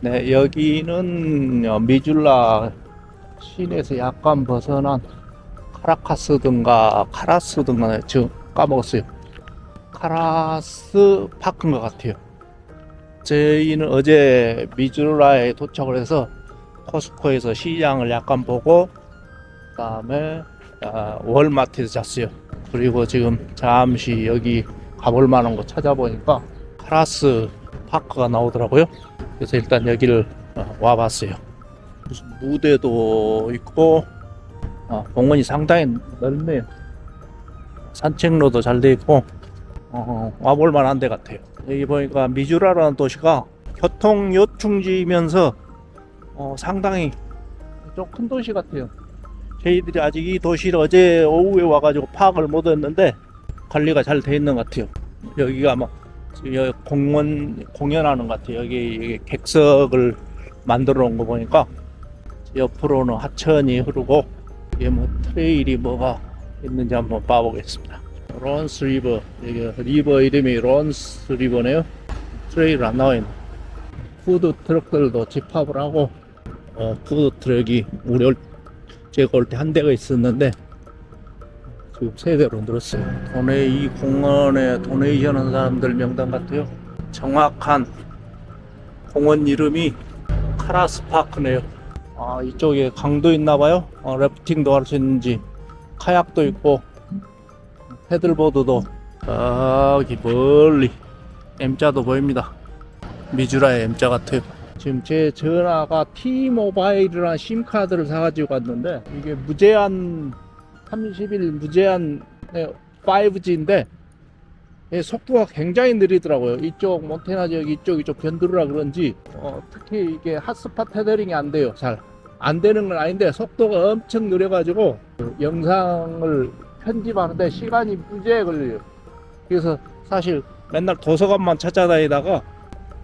네, 여기는 어, 미줄라 시내에서 약간 벗어난 카라카스든가 카라스든가 지금 까먹었어요. 카라스 파크인 것 같아요. 저희는 어제 미줄라에 도착을 해서 코스코에서 시장을 약간 보고 그다음에 아, 월마트에서 잤어요. 그리고 지금 잠시 여기 가볼 만한 거 찾아보니까 카라스 파크가 나오더라고요. 그래서 일단 여기를 어, 와봤어요. 무슨 무대도 있고 어, 공원이 상당히 넓네요. 산책로도 잘 돼 있고 어, 와볼 만한 데 같아요. 여기 보니까 미주라라는 도시가 교통 요충지면서 어, 상당히 좀 큰 도시 같아요. 저희들이 아직 이 도시를 어제 오후에 와가지고 파악을 못했는데 관리가 잘 돼 있는 것 같아요. 여기가 아마 공원 공연하는 것 같아요. 여기, 여기 객석을 만들어 놓은 거 보니까 옆으로는 하천이 흐르고 이게 뭐 트레일이 뭐가 있는지 한번 봐보겠습니다. 론스 리버 여기 리버 이름이 론스 리버네요. 트레일 안 나와 있네. 푸드 트럭들도 집합을 하고 어, 푸드 트럭이 우리 올, 제가 올 때 한 대가 있었는데 지금 세 대로 늘었어요. 도네 이 공원에 도네이션 한 사람들 명단 같아요. 정확한 공원 이름이 카라스 파크네요. 아 이쪽에 강도 있나 봐요. 어, 래프팅도 할 수 있는지 카약도 있고 패들보드도 저기 멀리 M자도 보입니다. 미주라의 M자 같아요. 지금 제 전화가 T모바일이라는 심카드를 사가지고 갔는데 이게 무제한 30일 무제한 5G인데 속도가 굉장히 느리더라고요. 이쪽 몬테나 지역 이쪽 이쪽 변두르라 그런지 어, 특히 이게 핫스팟 테더링이 안 돼요. 잘 안 되는 건 아닌데 속도가 엄청 느려가지고 그 영상을 편집하는데 시간이 무지하게 걸려요. 그래서 사실 맨날 도서관만 찾아다니다가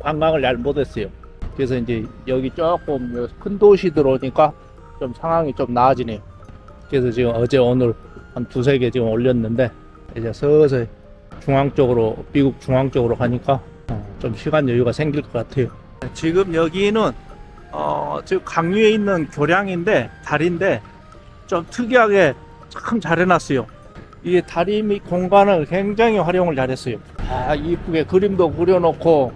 관광을 잘 못했어요. 그래서 이제 여기 조금 큰 도시 들어오니까 좀 상황이 좀 나아지네요. 그래서 지금 어제 오늘 한 두세 개 지금 올렸는데 이제 서서히 중앙 쪽으로 미국 중앙 쪽으로 가니까 어, 좀 시간 여유가 생길 것 같아요. 지금 여기는 어, 지금 강위에 있는 교량인데 다리인데 좀 특이하게 참 잘해놨어요. 이게 다리 및 공간을 굉장히 활용을 잘했어요. 아 이쁘게 그림도 그려놓고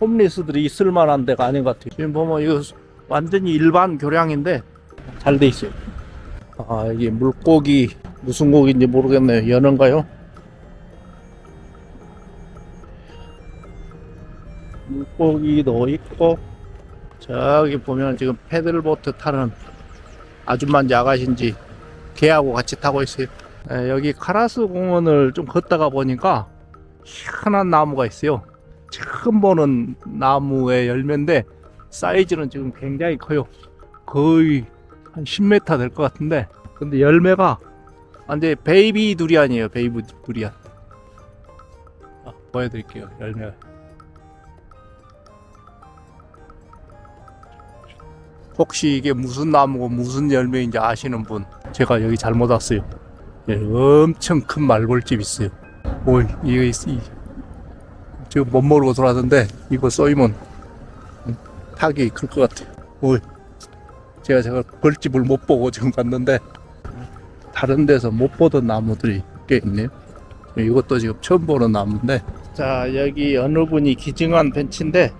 홈리스들이 있을 만한 데가 아닌 것 같아요. 지금 보면 이거 완전히 일반 교량인데 잘 돼 있어요. 아, 이게 물고기 무슨 고기인지 모르겠네요. 연어인가요? 물고기도 있고 저기 보면 지금 패들보트 타는 아줌마인지 아가씨인지 개하고 같이 타고 있어요. 에, 여기 카라스 공원을 좀 걷다가 보니까 희한한 나무가 있어요. 처음 보는 나무의 열매인데 사이즈는 지금 굉장히 커요. 거의 한 10m 될 것 같은데 근데 열매가 완전 베이비 두리안이에요. 베이비 두리안. 아, 보여드릴게요. 열매가. 혹시 이게 무슨 나무고 무슨 열매인지 아시는 분 제가 여기 잘못 왔어요. 예, 엄청 큰 말벌집 있어요. 오, 이거 지금 못 모르고 돌아왔는데 이거 쏘이면 타기 클것 같아요. 오, 제가 제가 벌집을 못 보고 지금 갔는데 다른 데서 못 보던 나무들이 꽤 있네요. 이것도 지금 처음 보는 나무인데 자 여기 어느 분이 기증한 벤치인데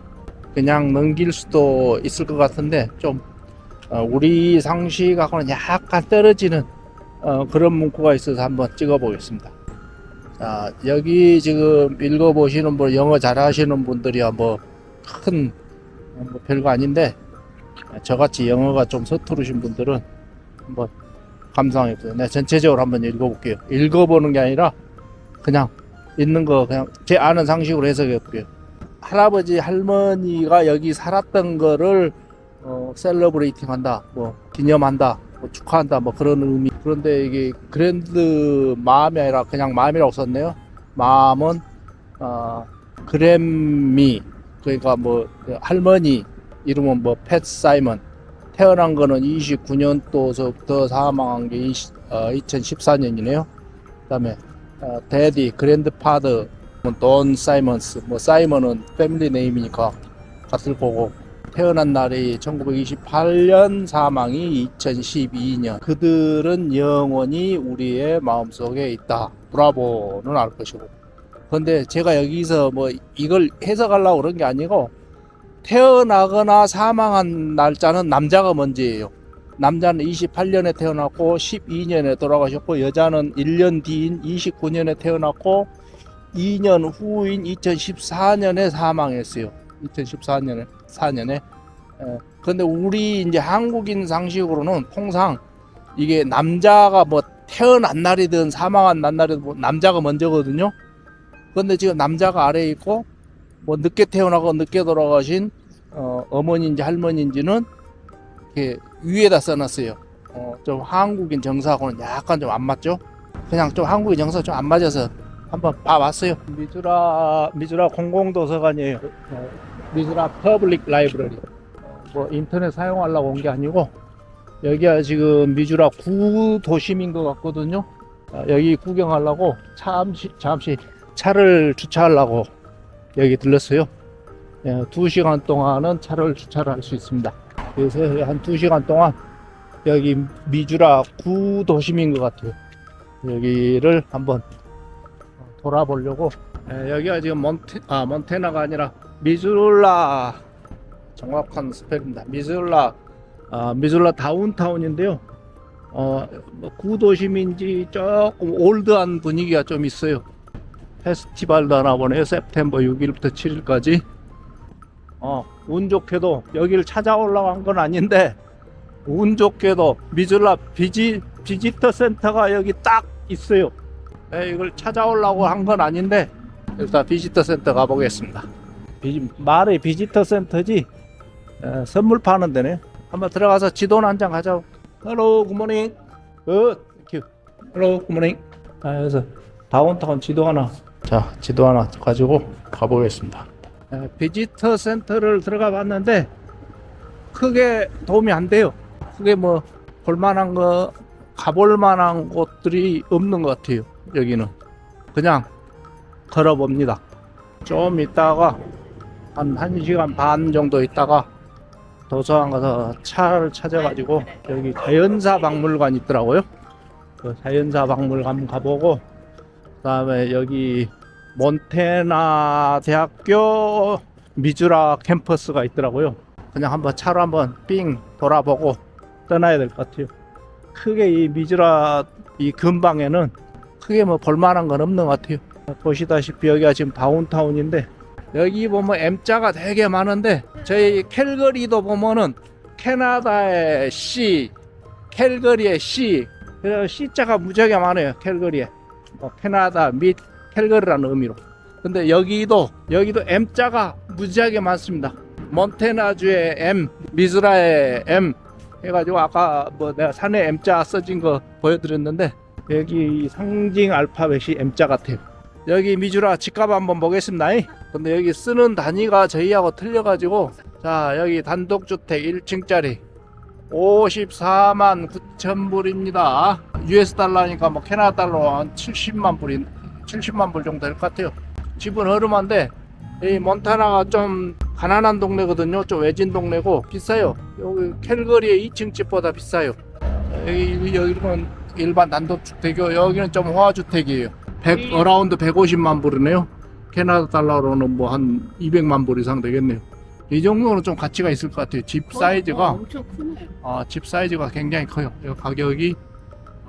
그냥 넘길 수도 있을 것 같은데 좀 어, 우리 상식하고는 약간 떨어지는 어, 그런 문구가 있어서 한번 찍어 보겠습니다. 자 여기 지금 읽어 보시는 분 영어 잘하시는 분들이야 뭐큰 뭐 별거 아닌데 저같이 영어가 좀 서투르신 분들은 한번 감상해 보세요. 네, 전체적으로 한번 읽어볼게요. 읽어보는 게 아니라 그냥 있는 거 그냥 제 아는 상식으로 해석해 볼게요. 할아버지 할머니가 여기 살았던 거를 어, 셀러브레이팅 한다, 뭐 기념한다, 뭐 축하한다, 뭐 그런 의미. 그런데 이게 그랜드 마음이 아니라 그냥 마음이라고 썼네요. 마음은 어, 그램미 그러니까 뭐그 할머니 이름은 뭐 팻 사이먼 태어난 거는 29년도서부터 사망한 게 20, 어, 2014년이네요. 그다음에 어, 데디 그랜드파더 돈 사이먼스 뭐 사이먼은 패밀리 네임이니까 같을 거고 태어난 날이 1928년 사망이 2012년. 그들은 영원히 우리의 마음속에 있다. 브라보는 알 것이고. 근데 제가 여기서 뭐 이걸 해석하려고 그런 게 아니고 태어나거나 사망한 날짜는 남자가 먼저예요. 남자는 28년에 태어났고 12년에 돌아가셨고 여자는 1년 뒤인 29년에 태어났고 2년 후인 2014년에 사망했어요. 2014년에 4년에. 근데 우리 이제 한국인 상식으로는 통상 이게 남자가 뭐 태어난 날이든 사망한 날이든 뭐 남자가 먼저거든요. 근데 지금 남자가 아래에 있고 뭐 늦게 태어나고 늦게 돌아가신 어, 어머니인지 할머니인지는 이렇게 위에다 써놨어요. 어, 좀 한국인 정서하고는 약간 좀 안 맞죠? 그냥 좀 한국인 정서 좀 안 맞아서 한번 봐봤어요. 미주라 미주라 공공도서관이에요. 어, 미즈라 퍼블릭 라이브러리 뭐 인터넷 사용하려고 온 게 아니고 여기가 지금 미주라 구도심인 것 같거든요. 아, 여기 구경하려고 잠시 잠시 차를 주차하려고 여기 들렀어요. 예, 두 시간 동안은 차를 주차를 할 수 있습니다. 그래서 한두 시간 동안 여기 미주라 구도심인 것 같아요. 여기를 한번 돌아보려고. 예, 여기가 지금 몬테, 아, 몬테나가 아니라 미술라 정확한 스펠입니다. 미술라 아, 미술라 다운타운인데요. 어, 뭐 구도심인지 조금 올드한 분위기가 좀 있어요. 페스티벌도 하나 보네요. 세프템버 6일부터 7일까지. 어, 운 좋게도 여기를 찾아오려고 한건 아닌데 운 좋게도 미술라 비지 비지터 센터가 여기 딱 있어요. 네, 이걸 찾아오려고 한 건 아닌데 일단 비지터 센터 가보겠습니다. 비, 말의 비지터 센터지. 에, 선물 파는 데네. 한번 들어가서 지도나 한장 가자 헬로 굿모닝 굿 땡큐 헬로 굿모닝 아 그래서 다운타운 지도 하나. 자 지도 하나 가지고 가보겠습니다. 에, 비지터 센터를 들어가 봤는데 크게 도움이 안 돼요. 크게 뭐 볼만한 거 가볼 만한 곳들이 없는 것 같아요 여기는. 그냥 걸어봅니다. 좀 있다가 한 1시간 반 정도 있다가 도서관 가서 차를 찾아가지고 여기 자연사 박물관 있더라고요. 그 자연사 박물관 가보고 그다음에 여기 몬테나 대학교 미주라 캠퍼스가 있더라고요. 그냥 한번 차로 한번 삥 돌아보고 떠나야 될 것 같아요. 크게 이 미주라 이 근방에는 크게 뭐 볼만한 건 없는 것 같아요. 보시다시피 여기가 지금 다운타운인데 여기 보면 M자가 되게 많은데 저희 캘거리도 보면은 캐나다의 C, 캘거리의 C, 그래서 C자가 무지하게 많아요. 캘거리에 어, 캐나다 및 캘거리라는 의미로. 근데 여기도 여기도 M자가 무지하게 많습니다. 몬테나주의 M, 미즈라의 M 해가지고 아까 뭐 내가 산에 M자 써진 거 보여드렸는데 여기 상징 알파벳이 M자 같아요. 여기 미주라 집값 한번 보겠습니다. 근데 여기 쓰는 단위가 저희하고 틀려가지고 자 여기 단독주택 1층짜리 54만 9천 불입니다. US 달러니까 뭐 캐나다 달러 한 70만 불인 70만 불 정도 될 것 같아요. 집은 허름한데 이 몬타나가 좀 가난한 동네거든요. 좀 외진 동네고 비싸요. 여기 캘거리의 2층 집보다 비싸요. 여기 여기는 일반 단독주택이고 여기는 좀 호화주택이에요. 100 어라운드 150만 불이네요. 캐나다 달러로는 뭐 한 200만 불 이상 되겠네요. 이 정도는 좀 가치가 있을 것 같아요. 집 사이즈가 엄청 크네. 아, 집 사이즈가 굉장히 커요. 이 가격이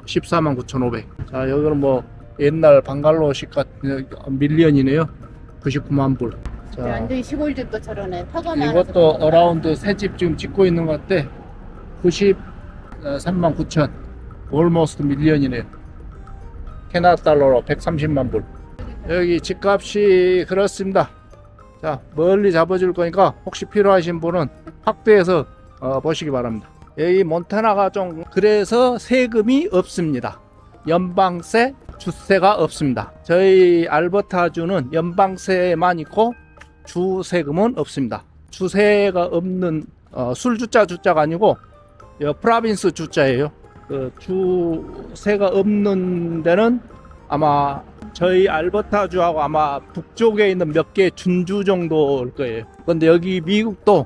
14만 9,500. 자, 여기는 뭐 옛날 방갈로식 같은 밀리언이네요. 99만 불. 자, 완전히 시골집도 저러네. 터가 많아서 이것도. 어라운드 새 집 지금 짓고 있는 것 같아. 93만 9천. 올모스트 밀리언이네요. 캐나다 달러로 130만 불. 여기 집값이 그렇습니다. 자, 멀리 잡아줄 거니까 혹시 필요하신 분은 확대해서 어, 보시기 바랍니다. 여기 몬타나가 좀 그래서 세금이 없습니다. 연방세, 주세가 없습니다. 저희 알버타주는 연방세만 있고 주세금은 없습니다. 주세가 없는 어, 술주자 주자가 아니고 여 프라빈스 주자예요. 그 주세가 없는 데는 아마 저희 알버타주하고 아마 북쪽에 있는 몇 개 준주 정도일 거예요. 근데 여기 미국도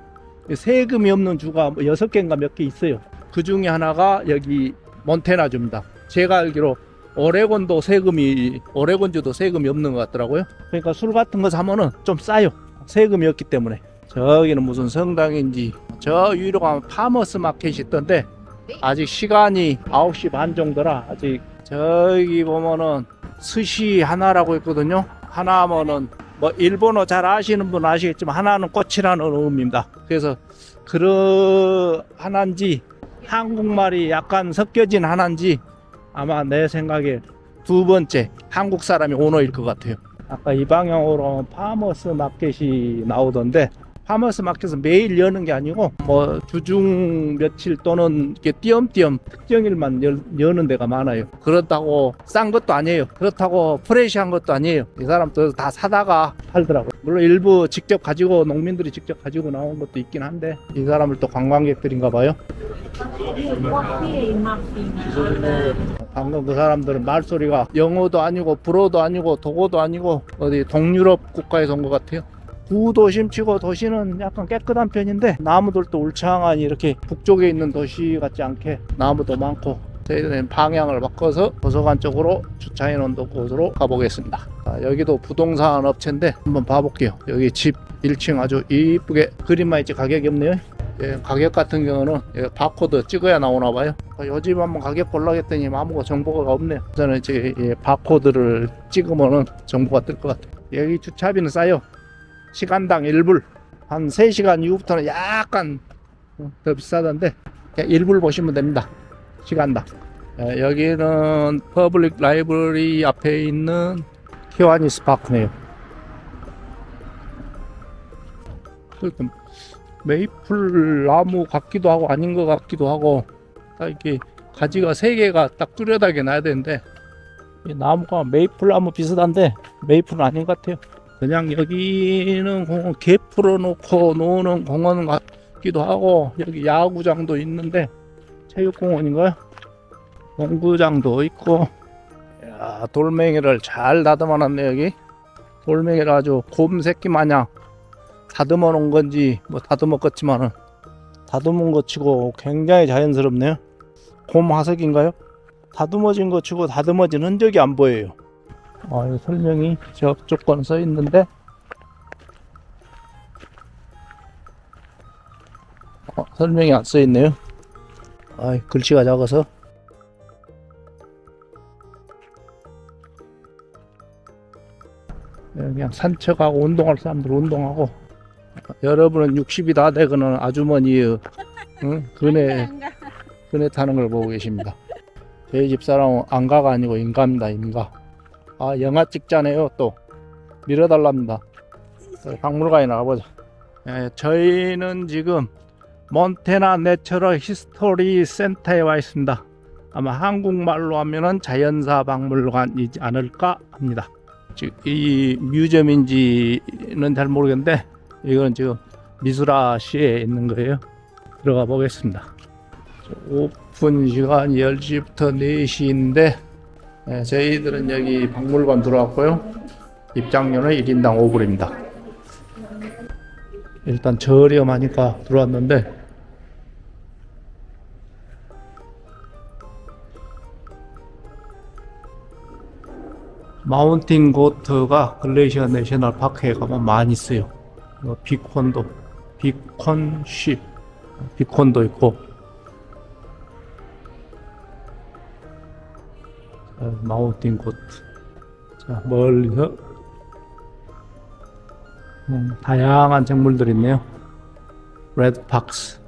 세금이 없는 주가 뭐 여섯 개인가 몇 개 있어요. 그 중에 하나가 여기 몬테나주입니다. 제가 알기로 오레곤도 세금이 오레곤주도 세금이 없는 것 같더라고요. 그러니까 술 같은 거 사면은 좀 싸요. 세금이 없기 때문에. 저기는 무슨 성당인지 저 위로 가면 파머스 마켓이 있던데 아직 시간이 9시 반 정도라 아직 저기 보면은 스시 하나라고 있거든요. 하나 면은 뭐 일본어 잘 아시는 분 아시겠지만 하나는 꽃이라는 의미입니다. 그래서 그러 하나인지 한국말이 약간 섞여진 하나인지 아마 내 생각에 두 번째 한국 사람이 오너일 것 같아요. 아까 이 방향으로 파머스 마켓이 나오던데 파머스 마켓은 매일 여는 게 아니고 뭐 주중 며칠 또는 이렇게 띄엄띄엄 특정일만 열, 여는 데가 많아요. 그렇다고 싼 것도 아니에요. 그렇다고 프레시한 것도 아니에요. 이 사람들 다 사다가 팔더라고요. 물론 일부 직접 가지고 농민들이 직접 가지고 나온 것도 있긴 한데 이 사람을 또 관광객들인가 봐요. 방금 그 사람들은 말소리가 영어도 아니고 불어도 아니고 독어도 아니고 어디 동유럽 국가에서 온 것 같아요. 구도심 치고 도시는 약간 깨끗한 편인데 나무들도 울창하니 이렇게 북쪽에 있는 도시 같지 않게 나무도 많고 저희는 방향을 바꿔서 도서관 쪽으로 주차해 놓은 곳으로 가보겠습니다. 아, 여기도 부동산 업체인데 한번 봐볼게요. 여기 집 1층 아주 이쁘게 그림만 있지 가격이 없네요. 예, 가격 같은 경우는 예, 바코드 찍어야 나오나 봐요. 요집 한번 가격 보려겠더니 아무거 정보가 없네요. 저는 이제 예, 바코드를 찍으면은 정보가 뜰 것 같아요. 여기 주차비는 싸요. 시간당 1불. 한 3시간 이후부터는 약간 더 비싸던데 그냥 1불 보시면 됩니다. 시간당. 예, 여기는 퍼블릭 라이브러리 앞에 있는 키와니 스 파크네요. 그러니까 메이플 나무 같기도 하고 아닌 것 같기도 하고 딱 이렇게 가지가 세 개가 딱 뚜렷하게 나야 되는데 이 나무가 메이플 나무 비슷한데 메이플은 아닌 것 같아요. 그냥 여기는 개 풀어놓고 노는 공원 같기도 하고 여기 야구장도 있는데 체육공원인가요? 농구장도 있고 야 돌멩이를 잘 다듬어 놨네 여기 돌멩이를 아주 곰 새끼 마냥 다듬어 놓은 건지 뭐 다듬었겠지만은 다듬은 거 치고 굉장히 자연스럽네요 곰 화석인가요? 다듬어진 거 치고 다듬어진 흔적이 안 보여요 아, 이 설명이 저쪽 건써 있는데 어, 설명이 안 써 있네요 아, 글씨가 작아서 네, 그냥 산책하고 운동할 사람들 운동하고 여러분은 60이 다 되거는 아주머니의 응? 그네 그네 타는 걸 보고 계십니다. 저희 집사람은 안가가 아니고 인가입니다. 인가. 아 영화 찍자네요. 또 밀어달랍니다. 박물관에 나가보자. 예, 저희는 지금 몬테나 내처럴 히스토리 센터에 와 있습니다. 아마 한국말로 하면은 자연사 박물관이지 않을까 합니다. 지금 이 뮤지엄인지는 잘 모르겠는데 이건 지금 미술아시에 있는 거예요. 들어가 보겠습니다. 오픈 시간 10시부터 4시인데 네, 저희들은 여기 박물관 들어왔고요. 입장료는 1인당 5불입니다. 일단 저렴하니까 들어왔는데 마운틴 고트가 글레이시아 내셔널 파크에 가면 많이 있어요. 뭐 비콘도, 비콘쉽, 비콘도 있고, 자, 마운틴 고트. 자, 멀리서 음, 다양한 작물들이 있네요. 레드 박스.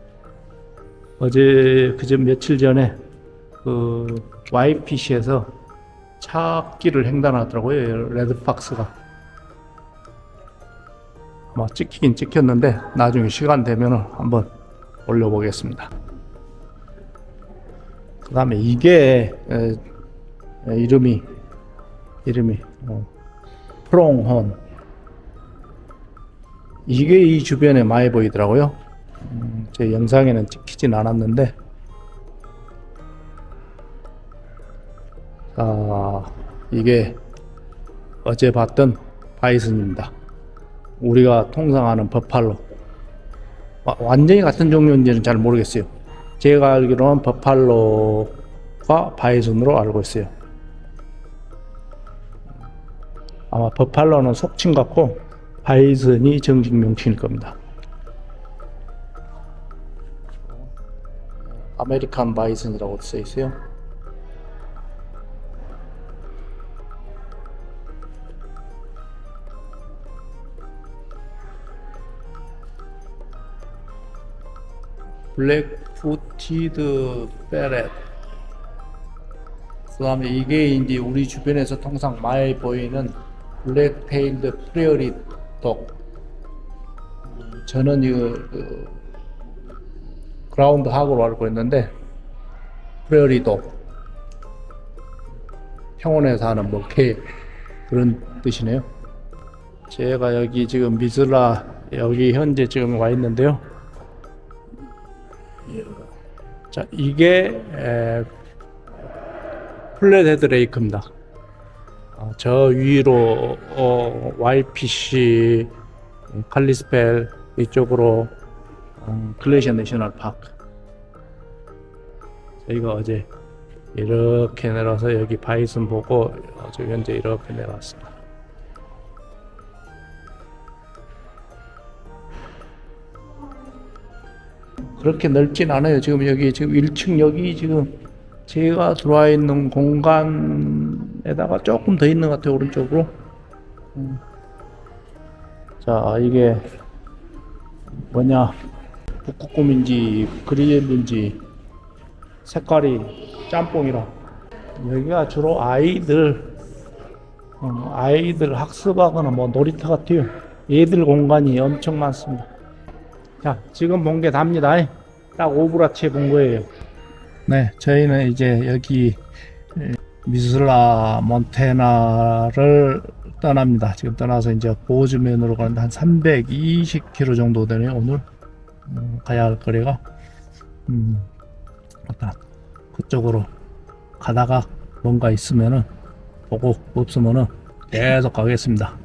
어제 그저 며칠 전에 그 YPC에서 찾기를 횡단하더라고요. 레드박스가. 아마 찍히긴 찍혔는데 나중에 시간 되면 한번 올려보겠습니다. 그 다음에 이게 이름이 이름이 어, 프롱혼 이게 이 주변에 많이 보이더라고요. 음, 제 영상에는 찍히진 않았는데, 자, 이게 어제 봤던 바이슨입니다. 우리가 통상 아는 버팔로. 와- 완전히 같은 종류인지는 잘 모르겠어요. 제가 알기로는 버팔로가 바이슨으로 알고 있어요. 아마 버팔로는 속칭 같고 바이슨이 정식 명칭일 겁니다. 아메리칸 바이슨이라고 써 있어요. 블랙 푸티드 페렛 그 다음에 이게 이제 우리 주변에서 통상 많이 보이는 블랙 테일드 프레어리 독 음, 저는 이거 그 그라운드 하고로 알고 있는데 프레어리 독 평원에 사는 뭐개 그런 뜻이네요 제가 여기 지금 미즈라 여기 현재 지금 와 있는데요 자, 이게 에, 플랫헤드 레이크입니다. 아, 저 위로 어, YPC, 칼리스펠 이쪽으로 음, 글레이셔 내셔널 파크. 저희가 어제 이렇게 내려서 여기 바이슨 보고 아주 현재 이렇게 내려왔습니다. 그렇게 넓진 않아요. 지금 여기 지금 1층 여기 지금 제가 들어와 있는 공간 에다가 조금 더 있는 것 같아요. 오른쪽으로. 음. 자, 이게 뭐냐 북극곰인지 그릴인지 색깔이 짬뽕이라 여기가 주로 아이들 어, 아이들 학습하거나 뭐 놀이터 같아요. 애들 공간이 엄청 많습니다. 자, 지금 본 게 답니다. 딱 오브라치에 본 거예요. 네, 저희는 이제 여기 에, 미술라 몬테나를 떠납니다. 지금 떠나서 이제 보즈면으로 가는데 한 320km 정도 되네요. 오늘 음, 가야 할 거리가 음, 일단 그쪽으로 가다가 뭔가 있으면은 보고 없으면은 계속 가겠습니다.